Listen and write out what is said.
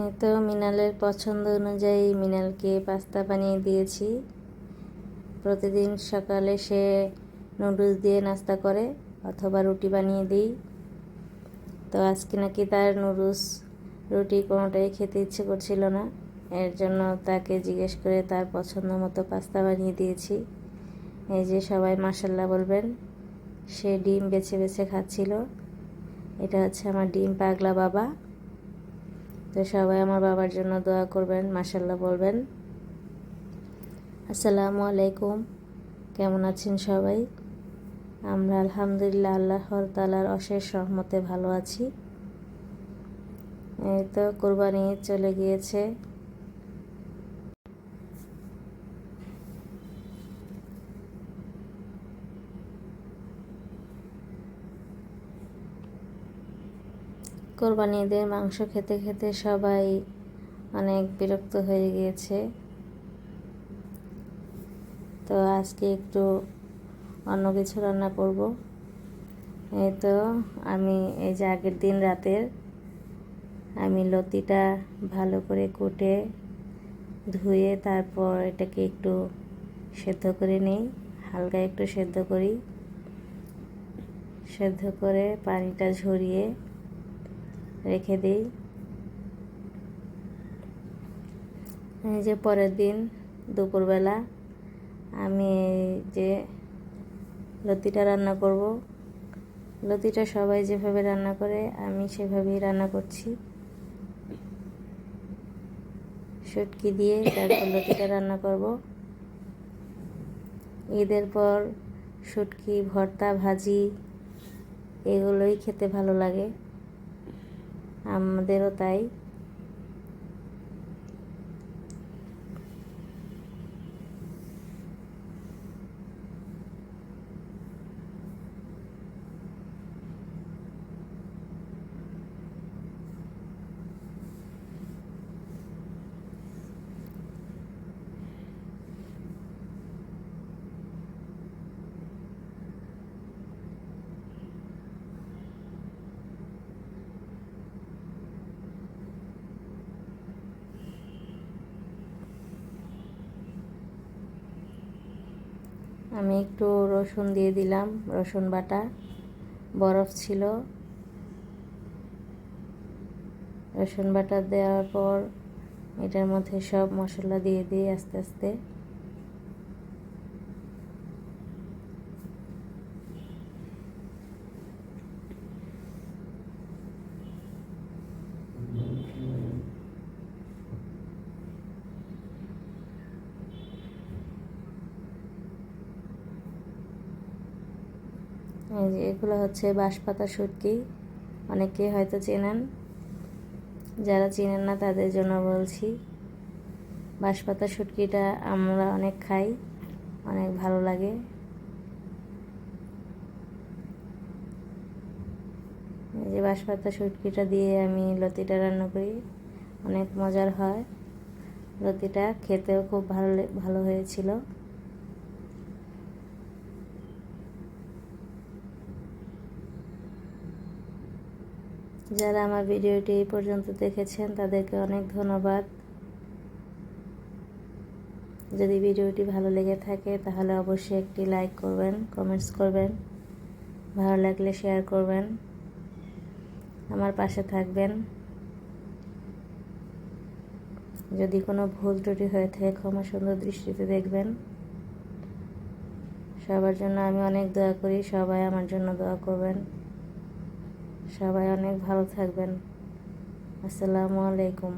এই তো মিনালের পছন্দ অনুযায়ী মিনালকে পাস্তা বানিয়ে দিয়েছি। প্রতিদিন সকালে সে নুডলস দিয়ে নাস্তা করে অথবা রুটি বানিয়ে দিই। তো আজকে নাকি তার নুডলস, রুটি কোনোটাই খেতে ইচ্ছে করছিল না। এর জন্য তাকে জিজ্ঞেস করে তার পছন্দ মতো পাস্তা বানিয়ে দিয়েছি। এই যে সবাই মাসাল্লাহ বলবেন, সে ডিম বেছে বেছে খাচ্ছিল। এটা হচ্ছে আমার ডিম পাগলা বাবা। তো সবাই আমার বাবার জন্য দোয়া করবেন মাসাল্লাহ বলবেন। আসসালামু আলাইকুম, কেমন আছেন সবাই? আমরা আলহামদুলিল্লাহ আল্লাহর তালার অশেষ সহমতে ভালো আছি। এই তো কোরবানি চলে গিয়েছে। কোরবানি ঈদের মাংস খেতে খেতে সবাই অনেক বিরক্ত হয়ে গিয়েছে। তো আজকে একটু অন্য কিছু রান্না করব। এই তো আমি এই যে আগের দিন রাতের আমি লতিটা ভালো করে কুটে, ধুয়ে তারপর এটাকে একটু সেদ্ধ করে নিই, হালকা একটু সেদ্ধ করি। সেদ্ধ করে পানিটা ঝরিয়ে রেখে দিই। যে পরের দিন দুপুরবেলা আমি যে লতিটা রান্না করব, লতিটা সবাই যেভাবে রান্না করে, আমি সেভাবেই রান্না করছি। শুটকি দিয়ে তারপর লতিটা রান্না করব। ঈদের পর শুটকি ভর্তা, ভাজি, এগুলোই খেতে ভালো লাগে। আমাদেরও তাই। আমি একটু রসুন দিয়ে দিলাম, রসুন বাটা, বরফ ছিল। রসুন বাটা দেওয়ার পর এটার মধ্যে সব মশলা দিয়ে দিই আস্তে আস্তে। এগুলো হচ্ছে বাঁশপাতা শুটকি অনেকে হয়তো চেনেন। যারা চেনেন না তাদের জন্য বলছি, বাঁশপাতা শুটকিটা আমরা অনেক খাই, অনেক ভালো লাগে। এই যে বাঁশপাতা শুটকিটা দিয়ে আমি লতিটা রান্না করি, অনেক মজার হয়। লতিটা খেতেও খুব ভালো ভালো হয়েছিল। যারা আমার ভিডিওটি এই পর্যন্ত দেখেছেন, তাদেরকে অনেক ধন্যবাদ। যদি ভিডিওটি ভালো লেগে থাকে, তাহলে অবশ্যই একটি লাইক করবেন কমেন্টস করবেন, ভালো লাগলে শেয়ার করবেন, আমার পাশে থাকবেন। যদি কোনো ভুল ত্রুটি হয়ে থাকে, ক্ষমা সুন্দর দৃষ্টিতে দেখবেন। সবার জন্য আমি অনেক দোয়া করি, সবাই আমার জন্য দোয়া করবেন। সবাই অনেক ভালো থাকবেন। আসসালামু আলাইকুম।